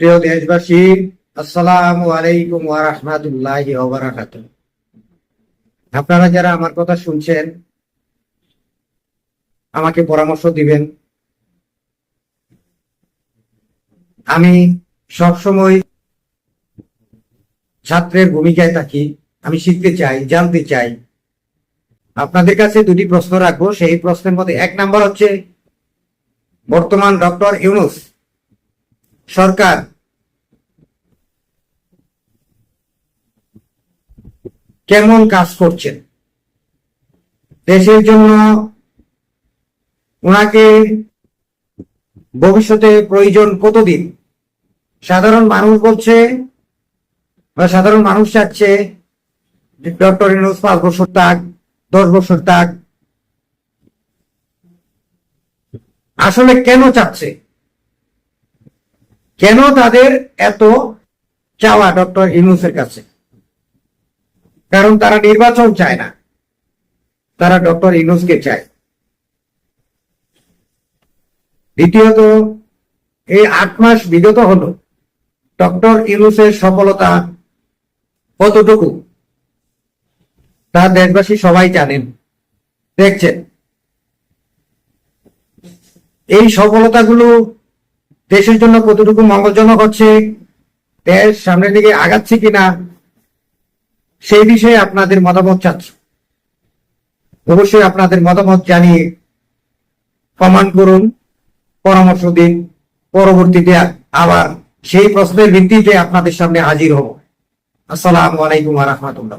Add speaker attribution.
Speaker 1: প্রিয় দেশবাসী, আসসালাম আলাইকুম ওয়া রাহমাতুল্লাহি ওয়া বারাকাতুহু। আপনারা যারা আমার কথা শুনছেন, আমাকে পরামর্শ দিবেন। আমি সবসময় ছাত্রের ভূমিকায় থাকি, আমি শিখতে চাই, জানতে চাই। আপনাদের কাছে দুটি প্রশ্ন রাখব। সেই প্রশ্নের মধ্যে এক নাম্বার হচ্ছে, বর্তমান ডক্টর ইউনুস সরকার। কেমন কাজ করছেন? দেশের জন্য ওনাকে ভবিষ্যতে প্রয়োজন কতদিন? সাধারণ মানুষ বলছে বা সাধারণ মানুষ চাচ্ছে ডক্টর ইউনুস পাঁচ বছর থাক, দশ বছর থাক। আসলে কেন চাচ্ছে? কেন তাদের এত চাওয়া ডক্টর ইউনুসের কাছে? কারণ তারা নির্বাচন চায় না। তারা ডক্টর ইউনুসকে চায়। দ্বিতীয়ত, এই আট মাস বিগত হলো। ডক্টর ইউনুসের সফলতা কতটুকু? তা দেশবাসী সবাই জানেন। দেখছেন। এই সফলতাগুলো দেশের জন্য কতটুকু মঙ্গলজনক হচ্ছে, দেশ সামনের দিকে আগাচ্ছে কিনা, সেই বিষয়ে আপনাদের মতামত চাচ্ছি। অবশ্যই আপনাদের মতামত জানিয়ে কমেন্ট করুন, পরামর্শ দিন, পরবর্তীতে আবার সেই প্রশ্নের ভিত্তিতে আপনাদের সামনে হাজির হব। আসসালামু আলাইকুম রহমতুল্লাহ।